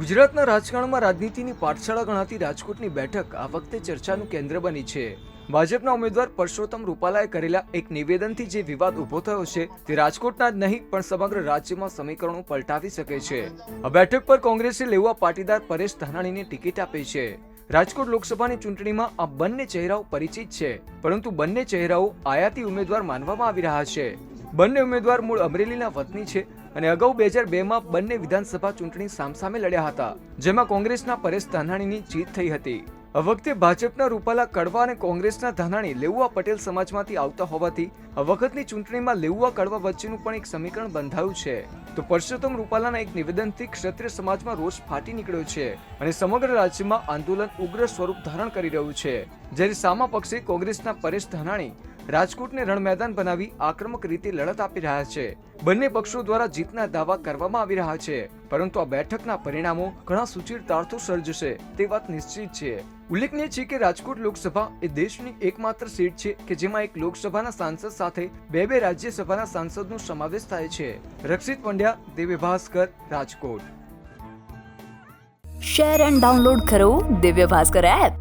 ગુજરાતના રાજકારણમાં રાજનીતિની પાઠશાળા ગણાતી રાજકોટની બેઠક આ વખતે ચર્ચાનું કેન્દ્ર બની છે. ભાજપના ઉમેદવાર પરસોત્તમ રૂપાલાએ કરેલા એક નિવેદનથી જે વિવાદ ઊભો થયો છે તે રાજકોટના જ નહીં, પણ સમગ્ર રાજ્યમાં સમીકરણો પલટાવી શકે છે. આ બેઠક પર કોંગ્રેસે લેવા પાટીદાર પરેશ ધાનાણીને ટિકિટ આપી છે. રાજકોટ લોકસભાની ચૂંટણીમાં આ બંને ચહેરાઓ પરિચિત છે, પરંતુ બંને ચહેરાઓ આયાતી ઉમેદવાર માનવામાં આવી રહ્યા છે. બંને ઉમેદવાર મૂળ અમરેલીના વતની છે અને અગાઉ બે હજાર બેમાં બંને વિધાનસભા ચૂંટણી સામસામે લડ્યા હતા, જેમાં કોંગ્રેસના પરેશ ધાનાણીની જીત થઈ હતી. આ વખતે ભાજપના રૂપાલા કડવા અને કોંગ્રેસના ધાનાણી લેઉવા પટેલ સમાજમાંથી આવતા હોવાથી આ વખતની ચૂંટણીમાં લેઉવા કડવા વચ્ચેનું પણ એક સમીકરણ બંધાયું છે. તો પરસોત્તમ રૂપાલાના એક નિવેદનથી ક્ષત્રિય સમાજમાં રોષ ફાટી નીકળ્યો છે અને સમગ્ર રાજ્યમાં આંદોલન ઉગ્ર સ્વરૂપ ધારણ કરી રહ્યું છે. જ્યારે સામા પક્ષે કોંગ્રેસના પરેશ ધાનાણી રાજકોટને રણ મેદાન બનાવી આક્રમક રીતે લડત આપી રહ્યા છે. બંને પક્ષો દ્વારા જીતના દાવા કરવામાં આવી રહ્યા છે. પરંતુ આ બેઠકના પરિણામો ઘણા સુચિરતાર્થો સર્જશે તે વાત નિશ્ચિત છે. ઉલ્લેખનીય છે કે રાજકોટ લોકસભા એ દેશની એકમાત્ર સીટ છે કે જેમાં એક લોકસભાના સાંસદ સાથે બે બે રાજ્યસભાના સાંસદનો સમાવેશ થાય છે. Rakshit Pandya, Divya Bhaskar, Rajkot. Share and download કરો દિવ્ય ભાસ્કર એપ.